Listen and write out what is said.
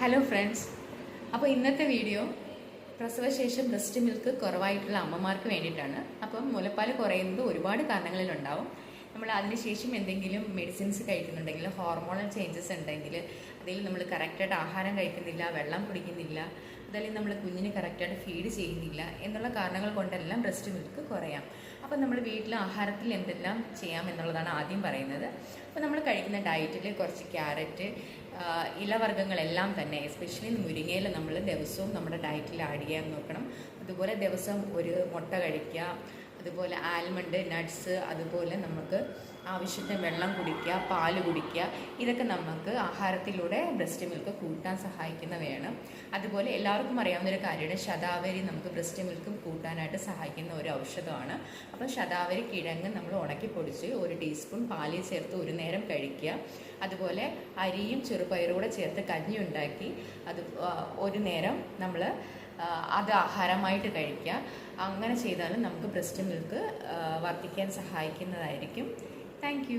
Hello friends അപ്പോൾ ഇന്നത്തെ video പ്രസവശേഷം ബ്രസ്റ്റ് മിൽക്ക് കുറവായിട്ടുള്ള അമ്മമാർക്ക് വേണ്ടിയിട്ടാണ്. അപ്പം മുലപ്പാൽ കുറയുന്നത് ഒരുപാട് കാരണങ്ങളിലുണ്ടാവും. നമ്മൾ അതിനുശേഷം എന്തെങ്കിലും മെഡിസിൻസ് കഴിക്കുന്നുണ്ടെങ്കിൽ ഹോർമോണൽ ചേഞ്ചസ് ഉണ്ടെങ്കിൽ അതിൽ നമ്മൾ കറക്റ്റായിട്ട് ആഹാരം കഴിക്കുന്നില്ല വെള്ളം കുടിക്കുന്നില്ല അതല്ലെങ്കിൽ നമ്മൾ കുഞ്ഞിന് കറക്റ്റായിട്ട് ഫീഡ് ചെയ്യുന്നില്ല എന്നുള്ള കാരണങ്ങൾ കൊണ്ടെല്ലാം ബ്രസ്റ്റ് മിൽക്ക് കുറയാം. അപ്പം നമ്മൾ വീട്ടിൽ ആഹാരത്തിൽ എന്തെല്ലാം ചെയ്യാം എന്നുള്ളതാണ് ആദ്യം പറയുന്നത്. അപ്പോൾ നമ്മൾ കഴിക്കുന്ന ഡയറ്റിൽ കുറച്ച് ക്യാരറ്റ് ഇലവർഗങ്ങളെല്ലാം തന്നെ എസ്പെഷ്യലി മുരിങ്ങയിൽ നമ്മൾ ദിവസവും നമ്മുടെ ഡയറ്റിൽ ആഡ് ചെയ്യാൻ നോക്കണം. അതുപോലെ ദിവസം ഒരു മുട്ട കഴിക്കുക അതുപോലെ ആൽമണ്ട് നട്ട്സ് അതുപോലെ നമുക്ക് ആവശ്യത്തിന് വെള്ളം കുടിക്കുക പാൽ കുടിക്കുക. ഇതൊക്കെ നമുക്ക് ആഹാരത്തിലൂടെ ബ്രസ്റ്റ് മിൽക്ക് കൂട്ടാൻ സഹായിക്കുന്നവയാണ് അതുപോലെ എല്ലാവർക്കും അറിയാവുന്ന ഒരു കാര്യമാണ് ശതാവരി നമുക്ക് ബ്രസ്റ്റ് മിൽക്കും കൂട്ടാനായിട്ട് സഹായിക്കുന്ന ഒരു ഔഷധമാണ്. അപ്പോൾ ശതാവരി കിഴങ്ങ് നമ്മൾ ഉണക്കി പൊടിച്ച് ഒരു ടീസ്പൂൺ പാലിൽ ചേർത്ത് ഒരു നേരം കഴിക്കുക. അതുപോലെ അരിയും ചെറുപയറും കൂടെ ചേർത്ത് കഞ്ഞി ഉണ്ടാക്കി. അത് ഒരു നേരം നമ്മൾ അത് ആഹാരമായിട്ട് കഴിക്കുക. അങ്ങനെ ചെയ്താലും നമുക്ക് ബ്രസ്റ്റ് മിൽക്ക് വർദ്ധിക്കാൻ സഹായിക്കുന്നതായിരിക്കും. താങ്ക്